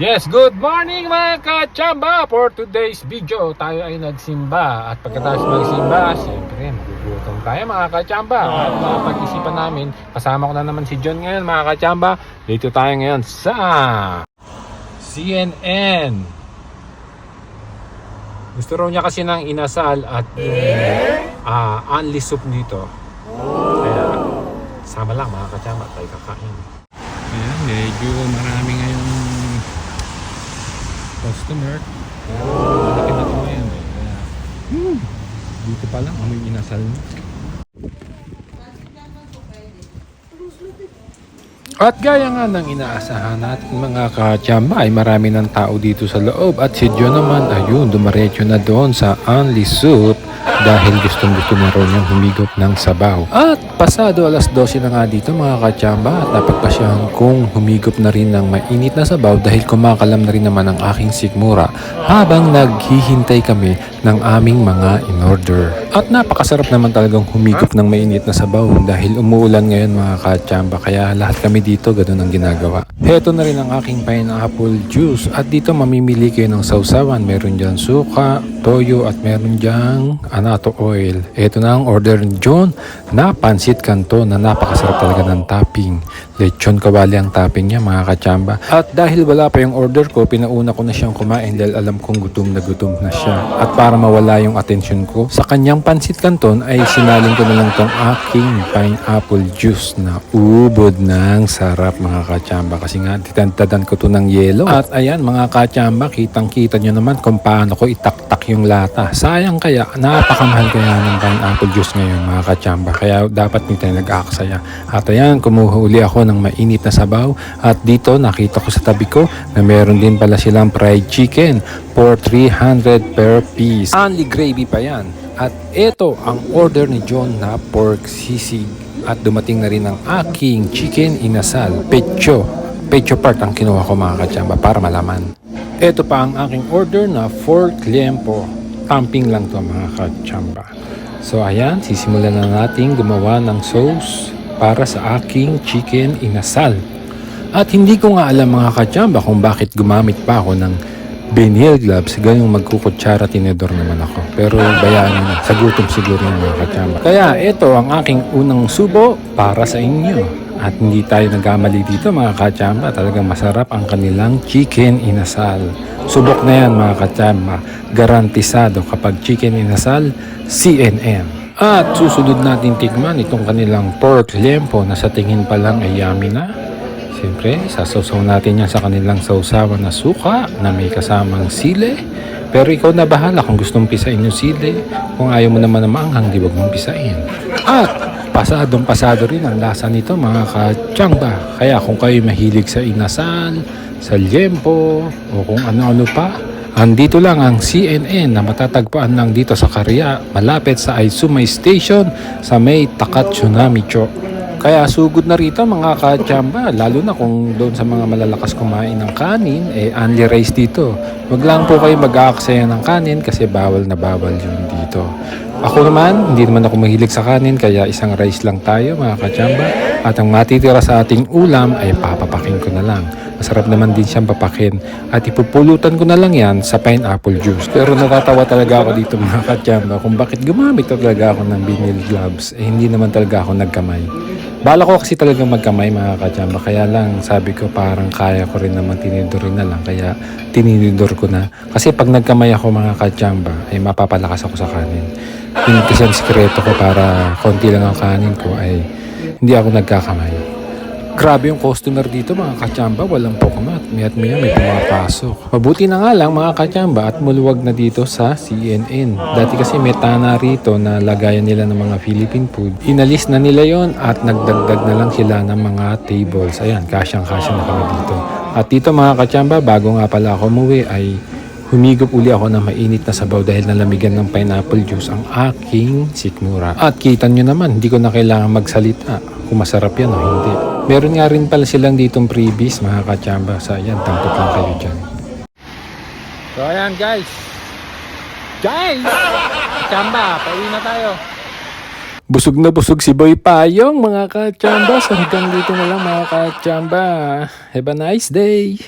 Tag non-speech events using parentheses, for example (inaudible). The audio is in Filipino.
Yes, good morning mga kachamba! For today's video, tayo ay nagsimba. At pagkatapos magsimba, siyempre, magugutom tayo mga kachamba. At uh, pag-isipan namin, kasama ko na naman si John ngayon mga kachamba. Dito tayo ngayon sa CNN. Gusto raw niya kasi ng inasal at yung uh, only soup dito. Kaya, sama lang mga kachamba, tayo kakain. Ayan, medyo marami ngayong customer. Malaki na ito ngayon eh. Kaya, hmm, dito pa lang, amoy inasal mo. At gaya nga ng inaasahan natin mga katsamba ay marami ng tao dito sa loob at si John naman ayun dumaretso na doon sa Only Soup dahil gustong gusto na raw niyang humigop ng sabaw. At pasado alas 12 na nga dito mga katsamba at napagpasyahan kong humigop na rin ng mainit na sabaw dahil kumakalam na rin naman ang aking sikmura habang naghihintay kami ng aming mga in-order. At napakasarap naman talagang humigop ng mainit na sabaw dahil umuulan ngayon mga katsamba kaya lahat kami dito ganun ang ginagawa. Heto na rin ang aking pineapple juice at dito mamimili kayo ng sausawan. Meron dyan suka, toyo at meron dyan anato oil. Ito na ang order ni John na pansit kanto na napakasarap talaga ng topping. Lechon kawali ang topping niya mga katsamba. At dahil wala pa yung order ko, pinauna ko na siyang kumain dahil alam kong gutom na gutom na siya. At para mawala yung atensyon ko, sa kanyang pansit kanton ay sinalin ko na lang tong aking pineapple juice na ubod ng sarap mga katsamba. Kasi nga, ditantadan ko to ng yelo. At ayan mga katsamba, kitang kita nyo naman kung paano ko itaktak yung lata. Sayang kaya, napakamahal kaya ng pineapple juice ngayon mga katsamba. Kaya dapat nito nag-aaksaya. At ayan, kumuhuli ako ng mainit na sabaw. At dito, nakita ko sa tabi ko na meron din pala silang fried chicken for 300 per piece. Only gravy pa yan. At ito ang order ni John na pork sisig. At dumating na rin ang aking chicken inasal, pecho. Pecho part ang kinuha ko mga katsamba para malaman. Ito pa ang aking order na pork liempo. Tamping lang to mga katsamba. So ayan, sisimulan na natin gumawa ng sauce para sa aking chicken inasal. At hindi ko nga alam mga katsamba kung bakit gumamit pa ako ng Benil gloves, ganyong magkukutsara tinidor naman ako. Pero bayaan na, sa siguro yung mga katsamba. Kaya ito ang aking unang subo para sa inyo. At hindi tayo nagkamali dito mga katsamba. Talagang masarap ang kanilang chicken inasal. Subok na yan mga katsamba. Garantisado kapag chicken inasal, CNN. At susunod natin tikman itong kanilang pork lempo na sa tingin pa lang ay yummy na. Siyempre, sasawsaw natin yan sa kanilang sausawan na suka na may kasamang sile. Pero ikaw na bahala kung gustong pisain yung sile. Kung ayaw mo naman na maanghang, di wag mong pisain. At pasadong pasado rin ang lasa nito mga katsangba. Kaya kung kayo mahilig sa inasal, sa liempo, o kung ano-ano pa, andito lang ang CNN na matatagpuan lang dito sa Karia, malapit sa Aizumay Station sa may Takat Tsunami Cho. Kaya sugod na rito mga katsamba, lalo na kung doon sa mga malalakas kumain ng kanin, eh only rice dito. Wag lang po kayo mag-aaksaya ng kanin kasi bawal na bawal yun dito. Ako naman, hindi naman ako mahilig sa kanin kaya isang rice lang tayo mga katsamba. At ang matitira sa ating ulam ay papapakin ko na lang. Masarap naman din siyang papakin. At ipupulutan ko na lang yan sa pineapple juice. Pero natatawa talaga ako dito mga katsamba kung bakit gumamit talaga ako ng vinyl gloves. Eh hindi naman talaga ako nagkamay. Bala ko kasi talagang magkamay mga katsamba. Kaya lang sabi ko parang kaya ko rin naman tinidorin na lang. Kaya tininidor ko na. Kasi pag nagkamay ako mga katsamba, ay mapapalakas ako sa kanin. Yun kasi ang sikreto ko para konti lang ang kanin ko ay hindi ako nagkakamay. Grabe yung customer dito mga katsamba, walang pokmat. Mayat maya may pumapasok. Mabuti na nga lang mga katsamba at muluwag na dito sa CNN. Dati kasi may tana rito na lagayan nila ng mga Philippine food. Inalis na nila yon at nagdagdag na lang sila ng mga tables. Ayan, kasyang-kasya na kami dito. At dito mga katsamba, bago nga pala ako umuwi ay Humigop uli ako ng mainit na sabaw dahil nalamigan ng pineapple juice ang aking sikmura. At kita nyo naman, hindi ko na kailangan magsalita kung masarap yan o hindi. Meron nga rin pala silang ditong freebies mga katsamba. Sa yan, tampot lang kayo dyan. So ayan guys. Guys! (laughs) Katsamba, pauwi na tayo. Busog na busog si Boy Payong mga kachamba. So hanggang dito na lang mga kachamba. Have a nice day.